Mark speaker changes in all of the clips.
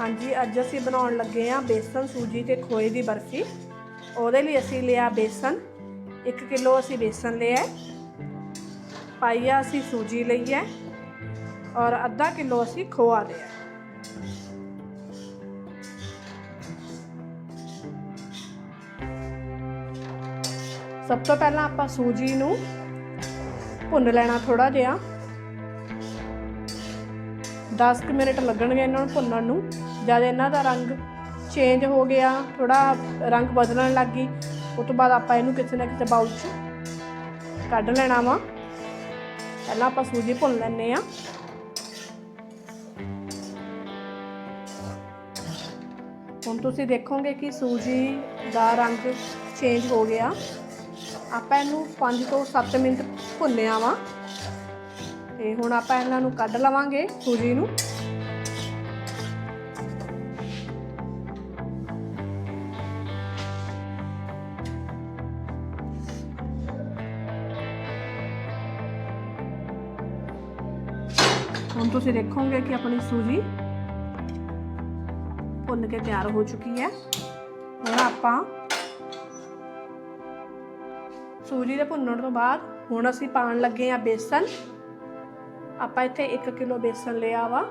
Speaker 1: ਹਾਂਜੀ, ਅੱਜ ਅਸੀਂ ਬਣਾਉਣ ਲੱਗੇ ਆ ਬੇਸਨ, ਸੂਜੀ ਤੇ ਖੋਏ ਦੀ ਬਰਫੀ। ਉਹਦੇ ਲਈ ਅਸੀਂ ਲਿਆ ਬੇਸਨ। 1 ਕਿਲੋ ਅਸੀਂ ਬੇਸਨ ਲਿਆ ਹੈ। ਪਾਈਆ ਅਸੀਂ ਸੂਜੀ ਲਈ ਹੈ। ਔਰ ਅੱਧਾ ਕਿਲੋ ਅਸੀਂ ਖੋਆ ਲਿਆ ਸਭ ਤੋਂ ਪਹਿਲਾਂ ਆਪਾਂ ਸੂਜੀ ਨੂੰ ਭੁੰਨ ਲੈਣਾ ਥੋੜਾ ਜਿਹਾ। 10 ਕੁ ਮਿੰਟ ਲੱਗਣਗੇ ਇਹਨਾਂ ਨੂੰ ਭੁੰਨਣ ਨੂੰ। ਜਦ ਇਹਨਾਂ ਦਾ ਰੰਗ ਚੇਂਜ ਹੋ ਗਿਆ ਥੋੜਾ ਰੰਗ ਬਦਲਣ ਲੱਗ ਗਈ, ਉਸ ਤੋਂ ਬਾਅਦ ਆਪਾਂ ਇਹਨੂੰ ਕਿਸੇ ਨਾ ਕਿਸੇ ਬਾਉਲ 'ਚ ਕੱਢ ਲੈਣਾ ਵਾ। ਪਹਿਲਾਂ ਆਪਾਂ ਸੂਜੀ ਭੁੰਨ ਲੈਣੇ ਆ ਹੁਣ ਤੁਸੀਂ ਦੇਖੋਗੇ ਕਿ ਸੂਜੀ ਦਾ ਰੰਗ ਚੇਂਜ ਹੋ ਗਿਆ। ਆਪਾਂ ਇਹਨੂੰ 5 ਤੋਂ 7 ਮਿੰਟ ਭੁੰਨਿਆ ਵਾ। ਤੇ ਹੁਣ ਆਪਾਂ ਇਹਨਾਂ ਨੂੰ ਕੱਢ ਲਵਾਂਗੇ ਸੂਜੀ ਨੂੰ। ਹੁਣ ਤੁਸੀਂ ਦੇਖੋਗੇ ਕਿ ਆਪਣੀ ਸੂਜੀ ਭੁੰਨ ਕੇ ਤਿਆਰ ਹੋ ਚੁੱਕੀ ਹੈ। ਹੁਣ ਆਪਾਂ ਸੂਜੀ ਦੇ ਭੁੰਨਣ ਤੋਂ ਬਾਅਦ ਹੁਣ ਅਸੀਂ ਪਾਣ ਲੱਗੇ ਆ ਬੇਸਨ। ਆਪਾਂ ਇੱਥੇ 1 ਕਿਲੋ ਬੇਸਨ ਲਿਆ ਵਾ।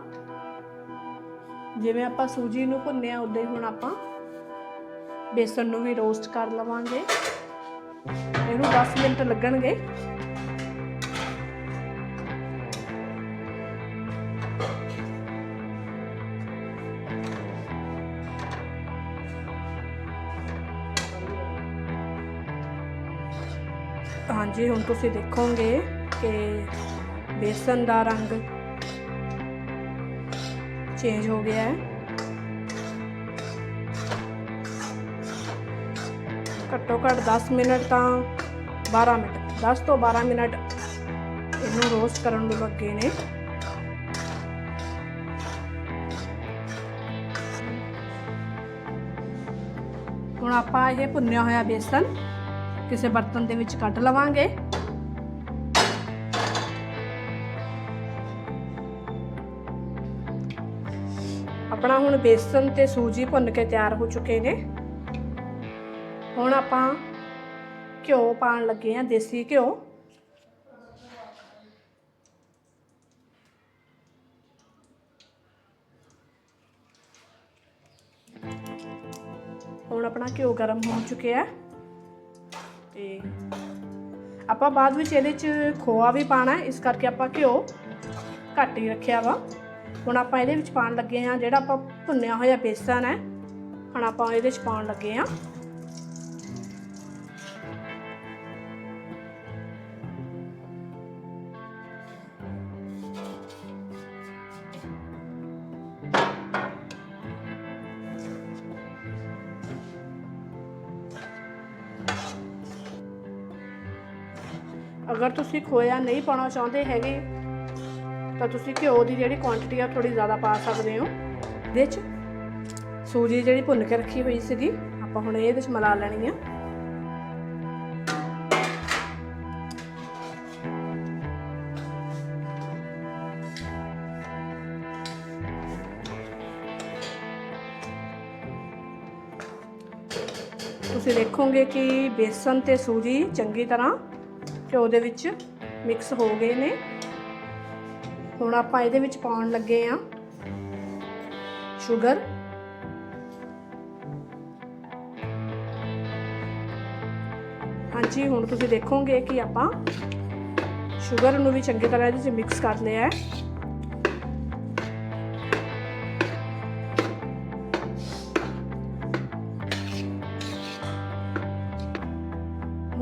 Speaker 1: ਜਿਵੇਂ ਆਪਾਂ ਸੂਜੀ ਨੂੰ ਭੁੰਨਿਆ, ਉਦੋਂ ਹੀ ਹੁਣ ਆਪਾਂ ਬੇਸਨ ਨੂੰ ਵੀ ਰੋਸਟ ਕਰ ਲਵਾਂਗੇ। ਇਹਨੂੰ 10 ਮਿੰਟ ਲੱਗਣਗੇ। ਹਾਂਜੀ, ਹੁਣ ਤੁਸੀਂ ਦੇਖੋਗੇ ਕਿ ਬੇਸਨ ਦਾ ਰੰਗ ਚੇਂਜ ਹੋ ਗਿਆ ਹੈ। ਘੱਟੋ ਘੱਟ 10 ਮਿੰਟ ਤਾਂ 12 ਮਿੰਟ 10 ਤੋਂ 12 ਮਿੰਟ ਇਹਨੂੰ ਰੋਸਟ ਕਰਨ ਨੂੰ ਲੱਗੇ ਨੇ। ਆਪਾਂ ਇਹ ਭੁੰਨਿਆ ਹੋਇਆ ਬੇਸਨ ਕਿਸੇ ਬਰਤਨ ਦੇ ਵਿੱਚ ਕੱਢ ਲਵਾਂਗੇ। ਆਪਣਾ ਹੁਣ ਬੇਸਨ ਤੇ ਸੂਜੀ ਭੁੰਨ ਕੇ ਤਿਆਰ ਹੋ ਚੁੱਕੇ ਨੇ। ਹੁਣ ਆਪਾਂ ਘਿਓ ਪਾਣ ਲੱਗੇ ਆ ਦੇਸੀ ਘਿਓ। ਹੁਣ ਆਪਣਾ ਘਿਓ ਗਰਮ ਹੋ ਚੁੱਕਿਆ ਹੈ। ਤੇ ਆਪਾਂ ਬਾਅਦ ਵਿੱਚ ਇਹਦੇ 'ਚ ਖੋਆ ਵੀ ਪਾਣਾ ਇਸ ਕਰਕੇ ਆਪਾਂ ਘਿਓ ਘੱਟ ਹੀ ਰੱਖਿਆ ਵਾ। ਹੁਣ ਆਪਾਂ ਇਹਦੇ ਵਿੱਚ ਪਾਣ ਲੱਗੇ ਆ ਜਿਹੜਾ ਆਪਾਂ ਭੁੰਨਿਆ ਹੋਇਆ ਬੇਸਨ ਹੈ। ਹੁਣ ਆਪਾਂ ਇਹਦੇ 'ਚ ਪਾਉਣ ਲੱਗੇ ਆ ਅਗਰ ਤੁਸੀਂ ਖੋਇਆ ਨਹੀਂ ਪਾਉਣਾ ਚਾਹੁੰਦੇ ਹੈਗੇ, ਤਾਂ ਤੁਸੀਂ ਘਿਓ ਦੀ ਜਿਹੜੀ ਕੁਆਂਟੀਟੀ ਆ ਥੋੜੀ ਜ਼ਿਆਦਾ ਪਾ ਸਕਦੇ ਹੋ। ਇਹਦੇ 'ਚ ਸੂਜੀ ਜਿਹੜੀ ਭੁੰਨ ਕੇ ਰੱਖੀ ਹੋਈ ਸੀਗੀ, ਆਪਾਂ ਹੁਣ ਇਹਦੇ 'ਚ ਮਿਲਾ ਲੈਣੀ ਆ। ਤੁਸੀਂ ਦੇਖੋਗੇ ਕਿ ਬੇਸਨ ਤੇ ਸੂਜੀ ਚੰਗੀ ਤਰ੍ਹਾਂ ਘਿਓ ਦੇ ਵਿੱਚ ਮਿਕਸ ਹੋ ਗਏ ਨੇ। ਹੁਣ ਆਪਾਂ ਇਹਦੇ ਵਿੱਚ ਪਾਉਣ ਲੱਗੇ ਆ ਸ਼ੂਗਰ ਹਾਂਜੀ, ਹੁਣ ਤੁਸੀਂ ਦੇਖੋਗੇ ਕਿ ਆਪਾਂ ਸ਼ੂਗਰ ਨੂੰ ਵੀ ਚੰਗੀ ਤਰ੍ਹਾਂ ਇਹਦੇ ਵਿੱਚ ਮਿਕਸ ਕਰ ਲਿਆ ਹੈ।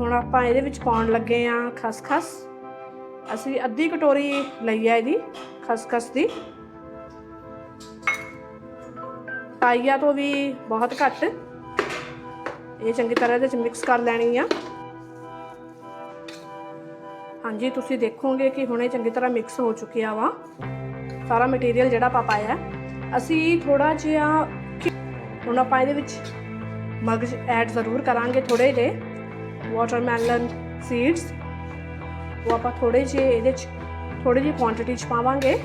Speaker 1: ਹੁਣ ਆਪਾਂ ਇਹਦੇ ਵਿੱਚ ਪਾਉਣ ਲੱਗੇ ਆ ਖਸਖਸ। ਅਸੀਂ ਅੱਧੀ ਕਟੋਰੀ ਲਈ ਆ ਇਹਦੀ, ਖਸਖਸ ਦੀ। ਟਾਈਆ ਤੋਂ ਵੀ ਬਹੁਤ ਘੱਟ। ਇਹ ਚੰਗੀ ਤਰ੍ਹਾਂ ਇਹਦੇ ਵਿੱਚ ਮਿਕਸ ਕਰ ਲੈਣੀ ਆ। ਹਾਂਜੀ, ਤੁਸੀਂ ਦੇਖੋਗੇ ਕਿ ਹੁਣੇ ਚੰਗੀ ਤਰ੍ਹਾਂ ਮਿਕਸ ਹੋ ਚੁੱਕਿਆ ਵਾ। ਸਾਰਾ ਮਟੀਰੀਅਲ ਜਿਹੜਾ ਆਪਾਂ ਪਾਇਆ ਅਸੀਂ ਥੋੜਾ ਜਿਹਾ ਹੁਣ ਆਪਾਂ ਇਹਦੇ ਵਿੱਚ ਮਗਜ ਐਡ ਜ਼ਰੂਰ ਕਰਾਂਗੇ ਥੋੜੇ ਜਿਹੇ। ਵਾਟਰਮੈਲਨ ਸੀਡਸ ਉਹ ਆਪਾਂ ਥੋੜੇ ਜਿਹੇ ਇਹਦੇ ਚ ਥੋੜੀ ਜਿਹੀ ਕੁਆਂਟੀਟੀ ਚ ਪਾਵਾਂਗੇ।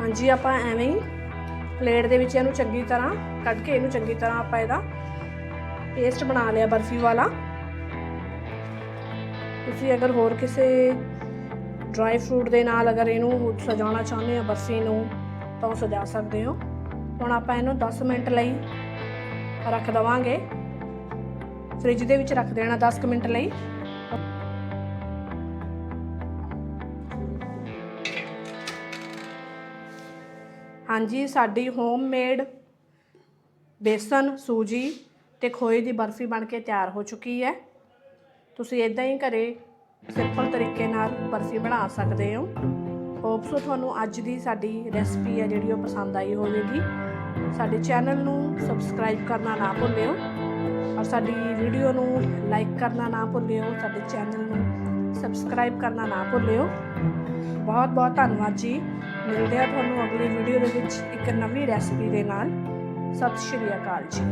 Speaker 1: ਹਾਂਜੀ, ਆਪਾਂ ਐਵੇਂ ਹੀ ਪਲੇਟ ਦੇ ਵਿੱਚ ਇਹਨੂੰ ਚੰਗੀ ਤਰ੍ਹਾਂ ਕੱਢ ਕੇ ਇਹਨੂੰ ਚੰਗੀ ਤਰ੍ਹਾਂ ਆਪਾਂ ਇਹਦਾ ਪੇਸਟ ਬਣਾ ਲਿਆ ਬਰਫੀ ਵਾਲਾ। ਤੁਸੀਂ ਅਗਰ ਹੋਰ ਕਿਸੇ ਡਰਾਈ ਫਰੂਟ ਦੇ ਨਾਲ ਅਗਰ ਇਹਨੂੰ ਸਜਾਉਣਾ ਚਾਹੁੰਦੇ ਹੋ, ਬਰਫੀ ਨੂੰ, ਤਾਂ ਉਹ ਸਜਾ ਸਕਦੇ ਹੋ। ਹੁਣ ਆਪਾਂ ਇਹਨੂੰ 10 ਮਿੰਟ ਲਈ ਰੱਖ ਦਵਾਂਗੇ। ਫ੍ਰਿਜ ਦੇ ਵਿੱਚ ਰੱਖ ਦੇਣਾ 10 ਮਿੰਟ ਲਈ। ਹਾਂਜੀ, ਸਾਡੀ ਹੋਮਮੇਡ ਬੇਸਨ, ਸੂਜੀ ਤੇ ਖੋਏ ਦੀ ਬਰਫੀ ਬਣ ਕੇ ਤਿਆਰ ਹੋ ਚੁੱਕੀ ਹੈ। ਤੁਸੀਂ ਇਦਾਂ ਹੀ ਘਰੇ ਸਿੰਪਲ ਤਰੀਕੇ ਨਾਲ ਬਰਫੀ ਬਣਾ ਸਕਦੇ ਹੋ। ਹੋਪਸੋ ਤੁਹਾਨੂੰ ਅੱਜ ਦੀ ਸਾਡੀ ਰੈਸਪੀ ਹੈ ਜਿਹੜੀ ਉਹ ਪਸੰਦ ਆਈ ਹੋਵੇਗੀ। ਸਾਡੇ ਚੈਨਲ ਨੂੰ ਸਬਸਕ੍ਰਾਈਬ ਕਰਨਾ ਨਾ ਭੁੱਲਿਓ ਔਰ ਸਾਡੀ ਵੀਡੀਓ ਨੂੰ ਲਾਈਕ ਕਰਨਾ ਨਾ ਭੁੱਲਿਓ, ਸਾਡੇ ਚੈਨਲ ਨੂੰ ਸਬਸਕ੍ਰਾਈਬ ਕਰਨਾ ਨਾ ਭੁੱਲਿਓ। ਬਹੁਤ ਬਹੁਤ ਧੰਨਵਾਦ ਜੀ। ਮਿਲਦੇ ਆ ਤੁਹਾਨੂੰ ਅਗਲੀ ਵੀਡੀਓ ਦੇ ਵਿੱਚ ਇੱਕ ਨਵੀਂ ਰੈਸਪੀ ਦੇ ਨਾਲ। ਸਤਿ ਸ਼੍ਰੀ ਅਕਾਲ ਜੀ।